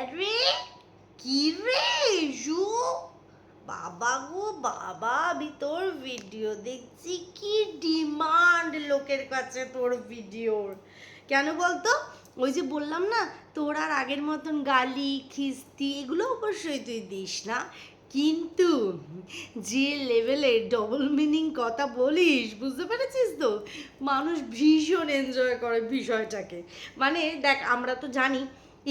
আরে কি রে জু? বাবা গো, বাবা, আমি তোর ভিডিও দেখছি। কি ডিমান্ড লোকের কাছে তোর ভিডিওর কেন বলতো? ওই যে বললাম না, তোর আর আগের মতন গালি, খিস্তি, এগুলো অবশ্যই তুই দিস না। কিন্তু যে লেভেলে ডবল মিনিং কথা বলিস, বুঝতে পেরেছিস তো? মানুষ ভীষণ এনজয় করে বিষয়টাকে। মানে দেখ, আমরা তো জানি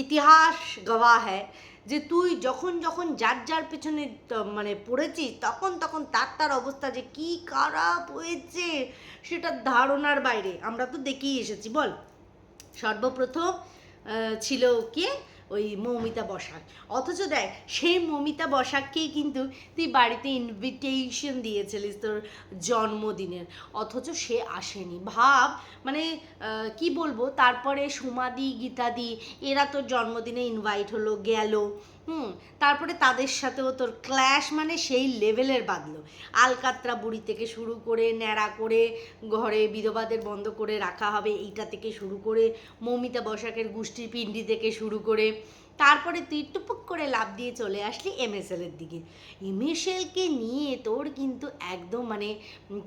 ইতিহাস গওয়া হ্যায়, যে তুই যখন যখন যার যার পেছনে মানে পড়েছিস, তখন তখন তার তার অবস্থা যে কি খারাপ হয়েছে সেটা ধারণার বাইরে। আমরা তো দেখেই এসেছি, বল। সর্বপ্রথম ছিল কে? ওই মৌমিতা বসাক। অথচ দেখ, সেই মৌমিতা বসাককেই কিন্তু তুই বাড়িতে ইনভিটেশন দিয়েছিলিস তোর জন্মদিনের। অথচ সে আসেনি। ভাব মানে কি বলব? তারপরে সুমাদি, গীতাদি, এরা তোর জন্মদিনে ইনভাইট হলো, গেল। হুম, তারপরে তাদের সাথেও তোর ক্ল্যাশ মানে সেই লেভেলের বাঁধলো আলকাত্রা বুড়ি থেকে শুরু করে, ন্যাড়া করে, ঘরে বিধবাদের বন্ধ করে রাখা হবে, এইটা থেকে শুরু করে, মৌমিতা বসাকের গোষ্ঠীর পিণ্ডি থেকে শুরু করে তারপরে তুই টুপুক করে লাভ দিয়ে চলে আসলি এমএসএল এর দিকে। এমএসএলকে নিয়ে তোর কিন্তু একদম মানে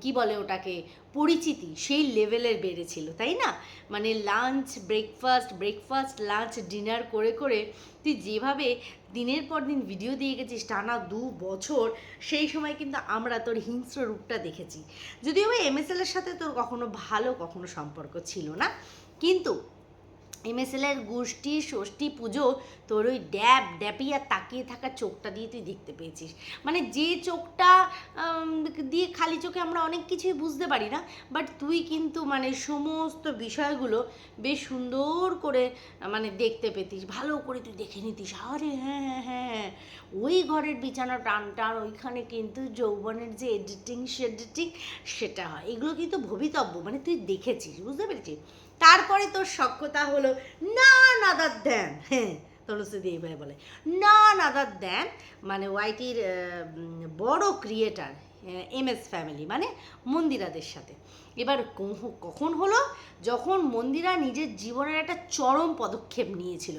কি বলে ওটাকে, পরিচিতি সেই লেভেলের বেড়েছিল, তাই না? মানে lunch breakfast breakfast lunch dinner করে করে তুই যেভাবে দিনের পর দিন ভিডিও দিয়ে গেছিস টানা দু বছর, সেই সময় কিন্তু আমরা তোর হিংস্র রূপটা দেখেছি। যদিও ওই এমএসএল এর সাথে তোর কখনো ভালো কখনো সম্পর্ক ছিল না, কিন্তু এমএসএল এর গোষ্ঠী, ষষ্ঠী পুজো, তোর ওই ড্যাব, ড্যাপিয়া তাকিয়ে থাকা চোখটা দিয়ে তুই দেখতে পেয়েছিস। মানে যে চোখটা দিয়ে খালি চোখে আমরা অনেক কিছুই বুঝতে পারি না বাট তুই কিন্তু মানে সমস্ত বিষয়গুলো বেশ সুন্দর করে মানে দেখতে পেতিস, ভালো করে তুই দেখে নিতিস। আরে হ্যাঁ হ্যাঁ হ্যাঁ ওই ঘরের বিছানা টান টান, ওইখানে কিন্তু যৌবনের যে এডিটিং সেডিটিং সেটা হয়। এগুলো কিন্তু ভবিতব্য মানে তুই দেখেছিস, বুঝতে পেরেছিস? তারপরে তোর সক্ষতা হলো না নাদার দেন হ্যাঁ তলসিদি এইভাবে বলে। না নাদার দেন মানে ওয়াইটির বড় ক্রিয়েটার এম এস ফ্যামিলি মানে মন্দিরাদের সাথে। এবার কখন হলো? যখন মন্দিরা নিজের জীবনের একটা চরম পদক্ষেপ নিয়েছিল।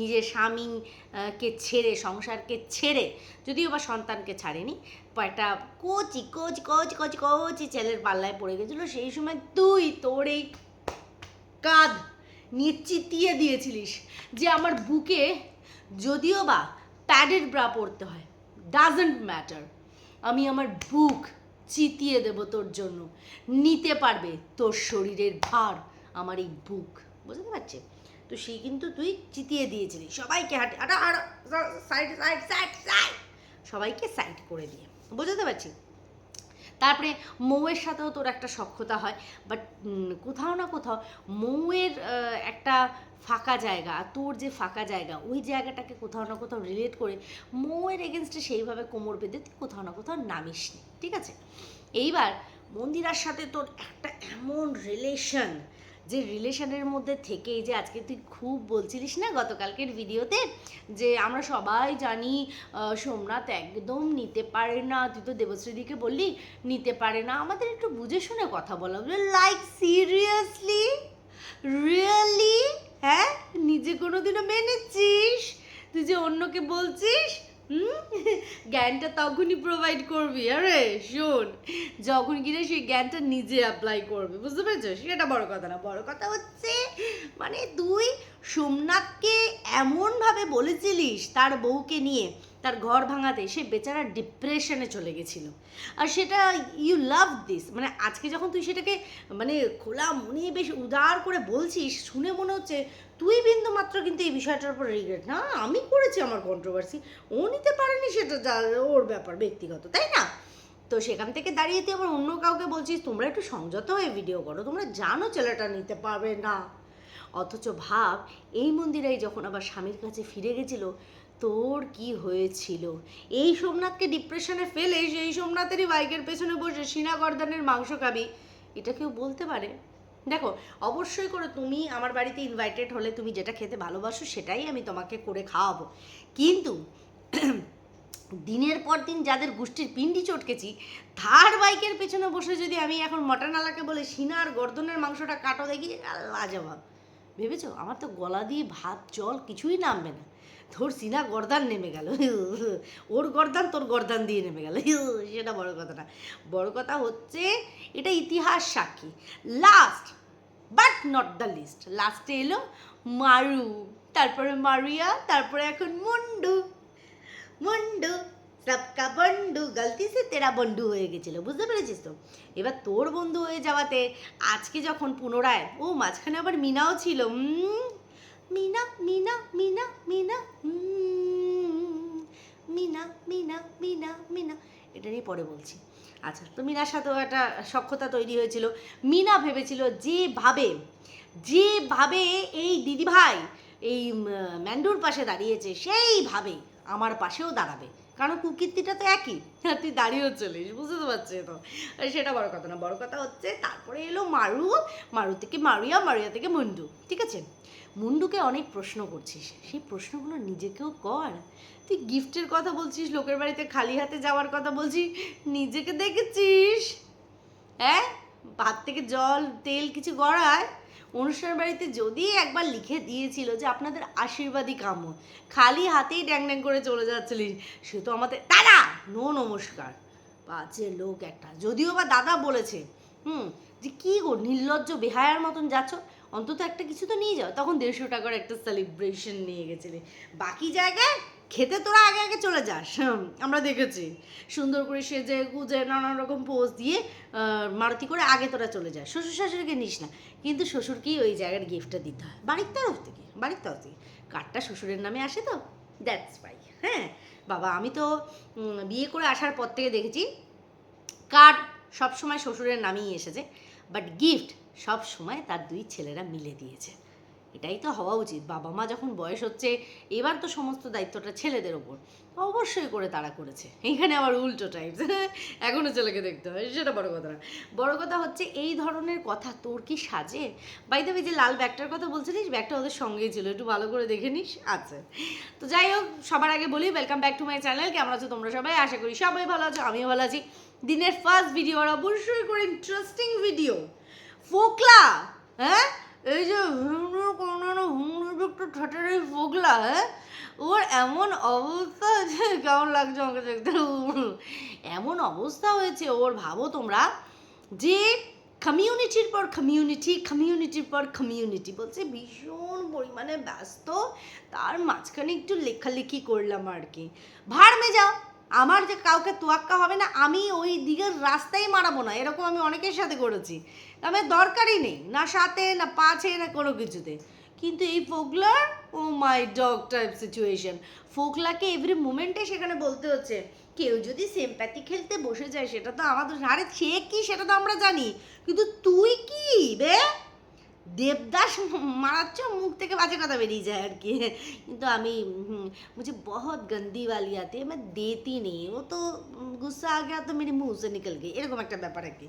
নিজের স্বামী কে ছেড়ে, সংসারকে ছেড়ে, যদিও বা সন্তানকে ছাড়েনি একটা কোচি, কোচ কোচ কোচ, কোচি ছেলের পাল্লায় পড়ে গেছিল, সেই সময় তুই তোর এই কাঁধ নিয়ে চিতিয়ে দিয়েছিলিস যে আমার বুকে যদিও বা প্যাডেড ব্রা পড়তে হয় ডাজন্ট ম্যাটার আমি আমার বুক চিতিয়ে দেব তোর জন্য। নিতে পারবে তোর শরীরের ভার আমার এই বুক। বুঝতে পারছে? তো সেই কিন্তু তুই চিতিয়ে দিয়েছিলি। সবাইকে হাঁটা হাঁটা সাইড সাইড সাইড সাইড সবাইকে সাইড করে দিয়ে। বুঝতে পারছি? তারপরে মৌয়ের সাথেও তোর একটা সক্ষতা হয় বাট কোথাও না কোথাও মৌয়ের একটা ফাঁকা জায়গা আর তোর যে ফাঁকা জায়গা, ওই জায়গাটাকে কোথাও না কোথাও রিলেট করে মৌয়ের এগেনস্টে সেইভাবে কোমর বেঁধে তুই কোথাও না কোথাও নামিসনি, ঠিক আছে? এইবার মন্দিরার সাথে তোর একটা এমন রিলেশন যে রিলেশনের মধ্যে থেকেই যে আজকে তুই খুব বলছিলিস না গতকালকের ভিডিওতে যে আমরা সবাই জানি সোমনাথ একদম নিতে পারে না। তুই তো দেবশ্রীদিকে বললি, নিতে পারে না। আমাদের একটু বুঝে শুনে কথা বলা। লাইক সিরিয়াসলি রিয়েলি হ্যাঁ? নিজে কোনোদিনও মেনেছিস? তুই যে অন্যকে বলছিস হুম? জ্ঞানটা তখনই প্রোভাইড করবি, আরে শোন, যখন কিনা সেই জ্ঞানটা নিজে অ্যাপ্লাই করবি, বুঝতে পেরেছ? সেটা বড় কথা না, বড় কথা হচ্ছে মানে তুই সোমনাথকে এমনভাবে বলেছিলিস তার বউকে নিয়ে তার ঘর ভাঙাতে সে বেচারা ডিপ্রেশনে চলে গেছিল। আর সেটা ইউ লাভ দিস মানে আজকে যখন তুই সেটাকে মানে খোলা মনে বেশ উদার করে বলছিস, শুনে মনে হচ্ছে তুই বিন্দু মাত্র কিন্তু এই বিষয়টার উপর রিগ্রেট না, আমি করেছি আমার কন্ট্রোভার্সি ও নিতে পারেনি সেটা ওর ব্যাপার, ব্যক্তিগত, তাই না? তো সেখান থেকে দাঁড়িয়ে তুই আবার অন্য কাউকে বলছিস, তোমরা একটু সংযত হয়ে ভিডিও করো, তোমরা জানো ছেলেটা নিতে পারবে না। অথচ ভাব, এই মন্দিরাই যখন আবার স্বামীর কাছে ফিরে গেছিল তোর কি হয়েছিল? এই সোমনাথকে ডিপ্রেশনে ফেলে সেই সোমনাথেরই বাইকের পেছনে বসে সিনা গর্দানের মাংস খাবি। এটা কেউ বলতে পারে? দেখো, অবশ্যই করে তুমি আমার বাড়িতে ইনভাইটেড হলে তুমি যেটা খেতে ভালোবাসো সেটাই আমি তোমাকে করে খাওয়াবো। কিন্তু দিনের পর দিন যাদের গোষ্ঠীর পিন্ডি চটকেছি, তার বাইকের পেছনে বসে যদি আমি এখন মটনালাকে বলে সিনার গর্দনের মাংসটা কাটো দেখি লাজবাব ভেবেছো? আমার তো গলা দিয়ে ভাত, জল কিছুই নামবে না। তোর সিনা গর্দান নেমে গেল। ওর গর্দান তোর গর্দান দিয়ে নেমে গেল। সেটা বড় কথা না বড় কথা হচ্ছে, এটা ইতিহাস সাক্ষী। Last but not the least লাস্টে এলো মারু, তারপরে মারিয়া, তারপরে এখন মুন্ডু। মুন্ডু, সবকা বন্ডু, গলতি সে তেরা বন্ধু হয়ে গেছিল, বুঝতে পেরেছিস তো? এবার তোর বন্ধু হয়ে যাওয়াতে আজকে যখন পুনরায়, ও মাঝখানে আবার মিনাও ছিল মিনা মিনা মিনা মিনা মিনা মিনা মিনা মিনা এটা নিয়ে পরে বলছি। আচ্ছা তো মিনার সাথেও একটা সক্ষতা তৈরি হয়েছিল। মিনা ভেবেছিল যেভাবে যেভাবে এই দিদিভাই এই ম্যান্ডুর পাশে দাঁড়িয়েছে, সেইভাবে আমার পাশেও দাঁড়াবে। কারণ কুকীর্তিটা তো একই। আর তুই দাঁড়িয়েও চলিস, বুঝতে পারছি তো? সেটা বড় কথা না। বড় কথা হচ্ছে, তারপরে এলো মারু। মারু থেকে মারুয়া মারুয়া থেকে মন্ডু। ঠিক আছে? মুন্ডুকে অনেক প্রশ্ন করছিস। সেই প্রশ্নগুলো নিজেকেও কর। তুই গিফটের কথা বলছিস, লোকের বাড়িতে খালি হাতে যাওয়ার কথা বলছিস, নিজেকে দেখেছিস? হ্যাঁ ভাত থেকে জল, তেল কিছু গড়ায়? অনুষ্ঠান বাড়িতে যদি একবার লিখে দিয়েছিল যে আপনাদের আশীর্বাদই কাম্য, খালি হাতেই ড্যাং ড্যাং করে চলে যাচ্ছিলিস, সে তো আমাদের দাদা! নো নমস্কার। বাজে লোক একটা। যদিও বা দাদা বলেছে, হুম, যে কী গো নির্লজ্জ বেহায়ার মতন যাচ্ছ অন্তত একটা কিছু তো নিয়ে যাও। তখন দেড়শো টাকার একটা সেলিব্রেশন নিয়ে গেছিলে। বাকি জায়গায় খেতে তোরা আগে আগে চলে যাস। আমরা দেখেছি। সুন্দর করে সেজে গুজে নানান রকম পোজ দিয়ে মারুতি করে আগে তোরা চলে যাস। শ্বশুর শাশুড়িকে নিস না। কিন্তু শ্বশুরকেই ওই জায়গার গিফটটা দিতে হয়। বাড়ির তরফ থেকে, বাড়ির তরফ থেকে। কার্ডটা শ্বশুরের নামে আসে তো? দ্যাটস পাই হ্যাঁ? বাবা, আমি তো বিয়ে করে আসার পর থেকে দেখেছি কার্ড সবসময় শ্বশুরের নামেই এসেছে। বাট গিফট সব সময় তার দুই ছেলেরা মিলে দিয়েছে। এটাই তো হওয়া উচিত। বাবা মা যখন বয়স হচ্ছে, এবার তো সমস্ত দায়িত্বটা ছেলেদের ওপর। অবশ্যই করে তারা করেছে। এইখানে আবার উল্টো টাইপ এখনও ছেলেকে দেখতে হয়, সেটা বড় কথা না। বড় কথা হচ্ছে, এই ধরনের কথা তোর কি সাজে? বাই দেবে যে লাল ব্যাগটার কথা বলছিলিস ব্যাগটা ওদের সঙ্গেই ছিল। একটু ভালো করে দেখে নিস আচ্ছা তো যাই হোক, সবার আগে বলি welcome back to my channel কেমন আছো তোমরা সবাই? আশা করি সবাই ভালো আছো, আমিও ভালো আছি। দিনের ফার্স্ট ভিডিও আর অবশ্যই করে ইন্টারেস্টিং ভিডিও ফোকলা হ্যাঁ? এই যে হুমড়ো কোনো একটু ঠাটারি ফোকলা হ্যাঁ? ওর এমন অবস্থা যে কেমন লাগছে আমাকে দেখতে। এমন অবস্থা হয়েছে, ওর ভাবো তোমরা, যে কমিউনিটির পর কমিউনিটি কমিউনিটির পর কমিউনিটি বলছে ভীষণ পরিমাণে ব্যস্ত, তার মাঝখানে একটু লেখালেখি করলাম আর কি। ভাড়মে যাও আমার যে কাউকে তোয়াক্কা হবে না, আমি ওই দিকের রাস্তায় মারাবো না, এরকম আমি অনেকের সাথে করেছি। তবে দরকারই নেই, না সাতে না পাঁচে না কোনো কিছুতে। কিন্তু এই ফোকলার oh my dog type situation ফোকলাকে এভরি মোমেন্টে সেখানে বলতে হচ্ছে, কেউ যদি সেমপ্যাথি খেলতে বসে যায়, সেটা তো আমাদের, আরে সে কি সেটা তো আমরা জানি। কিন্তু তুই কি বে? দেবদাস মারাচ্ছ, মুখ থেকে বাজে কথা বেরিয়ে যায় আর কি। কিন্তু আমি মুঝে বহুত গন্দি বালি আতে, আমি দেতি নেই। ও তো গুসা আগে তো মেরে মুহ সে নিকল গে এরকম একটা ব্যাপার আর কি।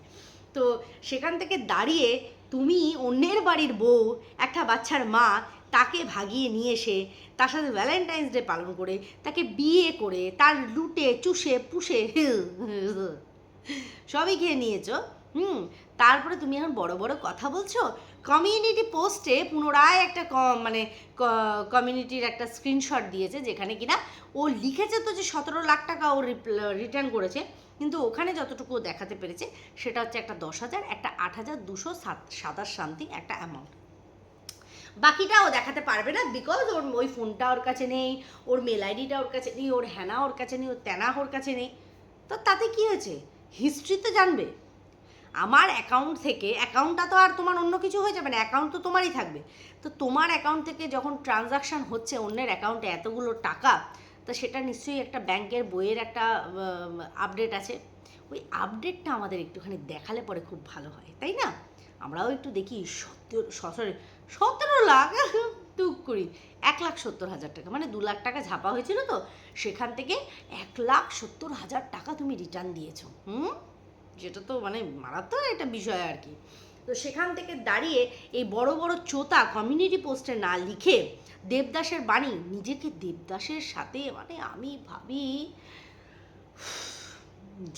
তো সেখান থেকে দাঁড়িয়ে তুমি অন্যের বাড়ির বউ, একটা বাচ্চার মা তাকে ভাগিয়ে নিয়ে এসে তার সাথে ভ্যালেন্টাইন্স ডে পালন করে, তাকে বিয়ে করে, তার লুটে, চুষে, পুষে, সবই খেয়ে নিয়েছো, হুম? তারপরে তুমি এখন বড় বড় কথা বলছো? কমিউনিটি পোস্টে পুনরায় একটা মানে কমিউনিটির একটা স্ক্রিনশট দিয়েছে, যেখানে কিনা ও লিখেছে তো যে সতেরো লাখ টাকা ও রিটার্ন করেছে। কিন্তু ওখানে যতটুকু দেখাতে পেরেছে, সেটা হচ্ছে একটা দশ হাজার, একটা আট হাজার, দুশো সাত সাতাশ সামথিং একটা অ্যামাউন্ট বাকিটা ও দেখাতে পারবে না বিকজ ওর ওই ফোনটা ওর কাছে নেই, ওর মেল আইডিটা ওর কাছে নেই, ওর হ্যানা ওর কাছে নেই, ওর তেনা ওর কাছে নেই। তো তাতে কি হয়েছে? হিস্ট্রি তো জানবে। আমার অ্যাকাউন্ট থেকে অ্যাকাউন্টটা তো আর তোমার অন্য কিছু হয়ে যাবে না অ্যাকাউন্ট তো তোমারই থাকবে। তো তোমার অ্যাকাউন্ট থেকে যখন ট্রানজাকশান হচ্ছে অন্যের অ্যাকাউন্টে এতগুলো টাকা তো সেটা নিশ্চয়ই একটা ব্যাংকের বইয়ের একটা আপডেট আছে। ওই আপডেটটা আমাদের একটুখানি দেখালে পরে খুব ভালো হয়, তাই না? আমরাও একটু দেখি সতেরো সতেরো লাখ টুক করি। এক লাখ সত্তর হাজার টাকা মানে দু লাখ টাকা ঝাপা হয়েছিল তো, সেখান থেকে এক লাখ সত্তর হাজার টাকা তুমি রিটার্ন দিয়েছ, হুম? যেটা তো মানে মারাত্মক একটা বিষয় আর কি। তো সেখান থেকে দাঁড়িয়ে এই বড় বড় চোতা কমিউনিটি পোস্টে না লিখে দেবদাসের বাণী নিজেকে দেবদাসের সাথে? মানে আমি ভাবি,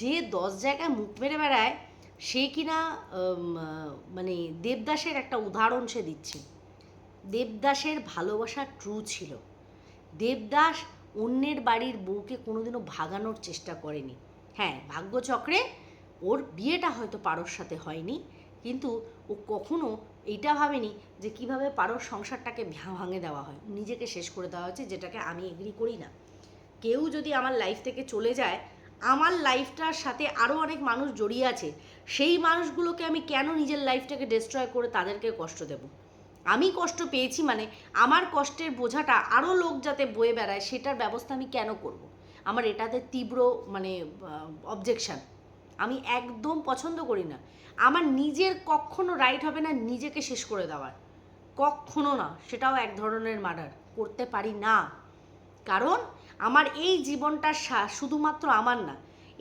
যে দশ জায়গায় মুখ মেরে বেড়ায়, সে কিনা মানে দেবদাসের একটা উদাহরণ সে দিচ্ছে। দেবদাসের ভালোবাসা ট্রু ছিল। দেবদাস অন্যের বাড়ির বউকে কোনোদিনও ভাগানোর চেষ্টা করেনি। হ্যাঁ ভাগ্যচক্রে ওর বিয়েটা হয়তো পারোর সাথে হয়নি। কিন্তু ও কখনো এইটা ভাবেনি যে কীভাবে পারোর সংসারটাকে ভাঙে দেওয়া হয়। নিজেকে শেষ করে দেওয়া হচ্ছে যেটাকে আমি এগ্রি করি না। কেউ যদি আমার লাইফ থেকে চলে যায়, আমার লাইফটার সাথে আরও অনেক মানুষ জড়িয়ে আছে, সেই মানুষগুলোকে আমি কেন নিজের লাইফটাকে ডিস্ট্রয় করে তাদেরকে কষ্ট দেব? আমি কষ্ট পেয়েছি মানে আমার কষ্টের বোঝাটা আরও লোক যাতে বয়ে বেড়ায়, সেটার ব্যবস্থা আমি কেন করব। আমার এটাতে তীব্র মানে অবজেকশন আমি একদম পছন্দ করি না। আমার নিজের কখনো রাইট হবে না নিজেকে শেষ করে দেওয়ার। কখনো না, সেটাও এক ধরনের মার্ডার করতে পারি না। কারণ আমার এই জীবনটা শুধুমাত্র আমার না,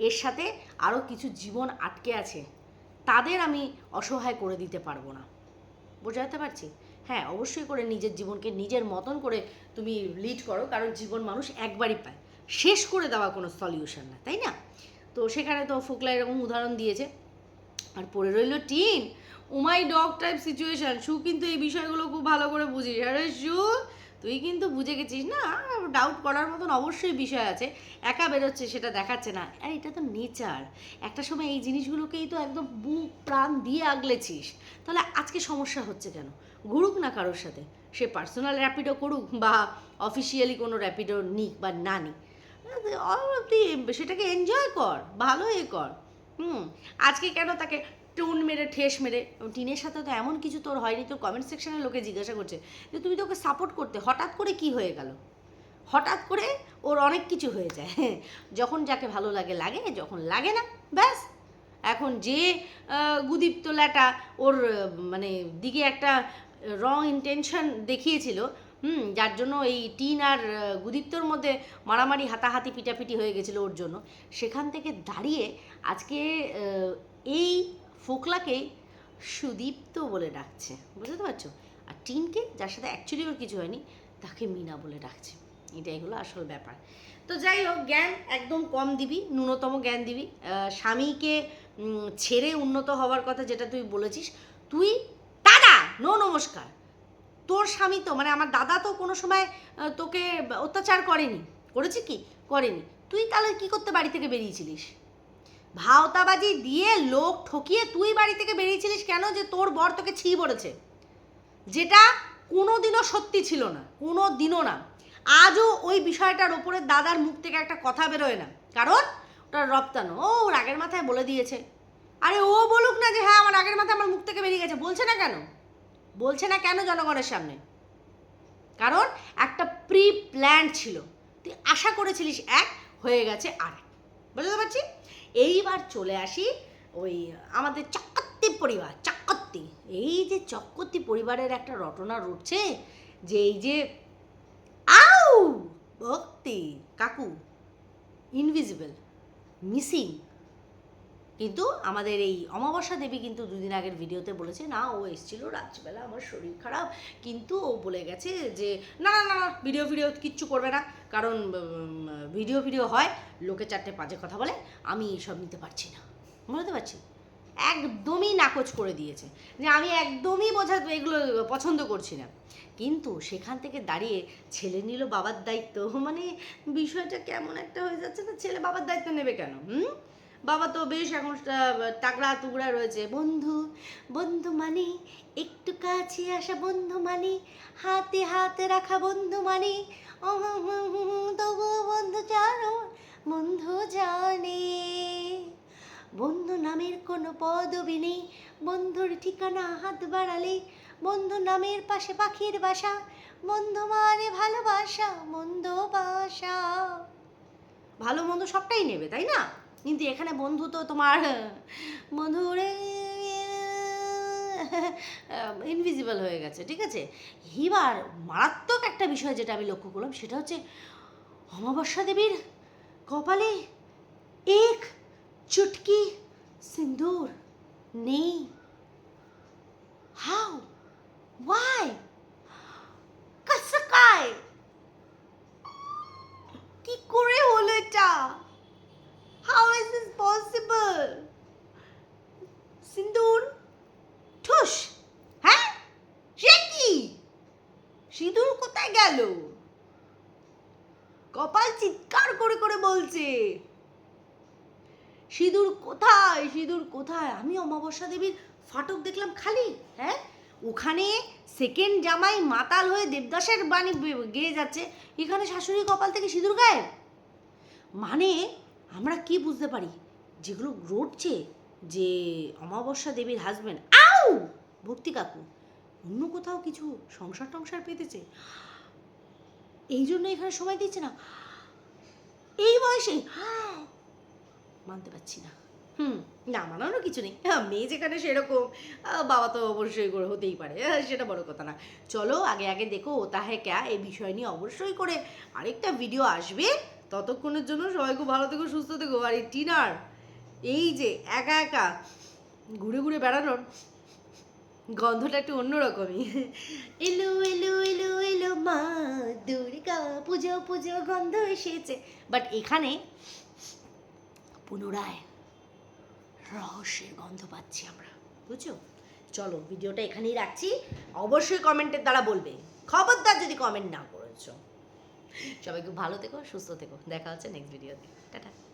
এর সাথে আরও কিছু জীবন আটকে আছে। তাদের আমি অসহায় করে দিতে পারব না। বোঝাতে পারছি? হ্যাঁ অবশ্যই করে নিজের জীবনকে নিজের মতন করে তুমি লিড করো, কারণ জীবন মানুষ একবারই পায়। শেষ করে দেওয়া কোনো সলিউশন না, তাই না? তো সেখানে তো ফোকলা এরকম উদাহরণ দিয়েছে। আর পড়ে রইল টিন। উমাই ডগ টাইপ সিচুয়েশন শু কিন্তু এই বিষয়গুলো খুব ভালো করে বুঝিস। আরে শু তুই কিন্তু বুঝে গেছিস না? ডাউট করার মতন অবশ্যই বিষয় আছে। একা বেরোচ্ছে, সেটা দেখাচ্ছে না। আর এটা তো নেচার একটা সময় এই জিনিসগুলোকেই তো একদম বুক প্রাণ দিয়ে আগলেছিস। তাহলে আজকে সমস্যা হচ্ছে কেন? ঘুরুক না কারোর সাথে। সে পার্সোনাল র্যাপিডো করুক বা অফিসিয়ালি কোনো র্যাপিডো নিক বা না নিক। তুই সেটাকে এনজয় কর, ভালো এ কর। হুম, আজকে কেন তাকে টোন মেরে, ঠেস মেরে টিনের সাথে তো এমন কিছু তোর হয়নি, তো কমেন্ট সেকশনে লোকে জিজ্ঞাসা করছে যে, তুমি তো ওকে সাপোর্ট করতে, হঠাৎ করে কি হয়ে গেল? হঠাৎ করে ওর অনেক কিছু হয়ে যায়। যখন যাকে ভালো লাগে লাগে, যখন লাগে না, ব্যাস। এখন যে গুদীপ্ত ল্যাটা ওর মানে দিকে একটা রং ইন্টেনশন দেখিয়েছিল হুম যার জন্য এই টিন আর আহ, মধ্যে মারামারি হাতাহাতি পিটাপিটি হয়ে গেছিল ওর জন্য। সেখান থেকে দাঁড়িয়ে আজকে এই ফোকলাকে সুদীপ্ত বলে ডাকছে। বুঝতে পারছ? আর টিনকে যার সাথে অ্যাকচুয়ালি ওর কিছু হয়নি তাকে মিনা বলে ডাকছে। এটাই হলো আসল ব্যাপার। তো যাই হোক জ্ঞান একদম কম দিবি ন্যূনতম জ্ঞান দিবি। স্বামীকে ছেড়ে উন্নত হওয়ার কথা যেটা তুই বলেছিস তুই দাদা নো নমস্কার। তোর স্বামী তো মানে আমার দাদা তো কোনো সময় তোকে অত্যাচার করেনি। করেছে কি? করেনি। তুই তাহলে কি করতে বাড়ি থেকে বেরিয়েছিলিস? ভাওতাবাজি দিয়ে লোক ঠকিয়ে তুই বাড়ি থেকে বেরিয়েছিলিস কেন যে তোর বর তোকে ছি বলেছে যেটা কোনো দিনও সত্যি ছিল না কোনো দিনও না। আজও ওই বিষয়টার ওপরে দাদার মুখ থেকে একটা কথা বেরোয় না। কারণ ওটা রপ্তানো। ও, ওর আগের মাথায় বলে দিয়েছে। আরে ও বলুক না যে হ্যাঁ আমার আগের মাথায় আমার মুখ থেকে বেরিয়ে গেছে। বলছে না কেন? বলছে না কেন জনগণের সামনে? কারণ একটা প্রি প্ল্যান ছিল। তুই আশা করেছিলিস এক, হয়ে গেছে আর এক বুঝতে পারছি? এইবার চলে আসি ওই আমাদের চক্কর্তি পরিবার, চক্কর্তি। এই যে চক্কর্তি পরিবারের একটা রটনা রটছে যে এই যে আউ! ভক্তি, কাকু ইনভিজিবল মিসিং কিন্তু আমাদের এই অমাবস্যা দেবী কিন্তু দুদিন আগের ভিডিওতে বলেছে, না, ও এসেছিল রাত্রিবেলা, আমার শরীর খারাপ। কিন্তু ও বলে গেছে যে, না না না ভিডিও ভিডিও কিচ্ছু করবে না। কারণ ভিডিও ভিডিও হয়, লোকে চারটে পাঁচে কথা বলে, আমি এসব নিতে পারছি না। বুঝতে পারছি? একদমই নাকচ করে দিয়েছে। যে আমি একদমই বোঝা, এগুলো পছন্দ করছি না। কিন্তু সেখান থেকে দাঁড়িয়ে ছেলে নিল বাবার দায়িত্ব। মানে বিষয়টা কেমন একটা হয়ে যাচ্ছে না? ছেলে বাবার দায়িত্ব নেবে কেন? হুম? বাবা তো বেশ এখন তাগড়া তুগড়া রয়েছে। বন্ধু বন্ধু মানে একটু কাছে আসা বন্ধু মানে হাতে হাতে রাখা বন্ধু মানে তবুও বন্ধু জানো, বন্ধু জানে। বন্ধু নামের কোনো পদবি নেই, বন্ধুর ঠিকানা হাত বাড়ালে, বন্ধু নামের পাশে পাখির বাসা, বন্ধু মানে ভালোবাসা মন্দ বাসা। ভালো মন্দ সবটাই নেবে, তাই না? কিন্তু এখানে বন্ধু তো তোমার বন্ধুরে ইনভিজিবল হয়ে গেছে, ঠিক আছে? এবার মারাত্মক একটা বিষয় যেটা আমি লক্ষ্য করলাম, সেটা হচ্ছে অমাবস্যা দেবীর কপালে এক চুটকি সিন্দুর নেই। হাউ ওয়াই কাসকায় কি করে হলো এটা হাউ ইজ দিস পসিবল সিন্দুর ঠুস হ্যাঁ সে কি কপাল চিৎকার করে করে বলছে, সিঁদুর কোথায়? সিঁদুর কোথায়? আমি অমাবস্যা দেবীর ফাটক দেখলাম খালি হ্যাঁ? ওখানে সেকেন্ড জামাই মাতাল হয়ে দেবদাসের বাণী গেয়ে যাচ্ছে। এখানে শাশুড়ি কপাল থেকে সিঁদুর গায়ে? মানে আমরা কি বুঝতে পারি? যেগুলো রটছে যে অমাবস্যা দেবীর হাজবেন্ড আউ! ভক্তি কাকু, অন্য কোথাও কিছু সংসার টংসার পেতেছে? এই জন্য এখানে সময় দিচ্ছে না। এই বয়সে? মানতে পারছি না। হুম না মানানোর কিছু নেই। হ্যাঁ, মেয়ে যেখানে সেরকম। বাবা তো অবশ্যই করে হতেই পারে। হ্যাঁ, সেটা বড় কথা না। চলো আগে আগে দেখো ওতা হ্যাঁ ক্যা এই বিষয় নিয়ে অবশ্যই করে আরেকটা ভিডিও আসবে। ততক্ষণের জন্য সবাই খুব ভালো থেকো সুস্থ থেকো। আর এই টিনার এই যে একা একা ঘুরে ঘুরে বেড়ানোর গন্ধটা একটু অন্যরকমই। এলো এলো এলো এলো মা, দুর্গা পুজো পুজো, গন্ধ এসেছে। বাট এখানে পুনরায় রহস্যের গন্ধ পাচ্ছি আমরা, বুঝছ? চলো, ভিডিওটা এখানেই রাখছি। অবশ্যই কমেন্টের দ্বারা বলবে। খবরদার যদি কমেন্ট না করেছ। সবাই খুব ভালো থেকো, সুস্থ থেকো। দেখা হচ্ছে নেক্সট ভিডিওতে টাটা।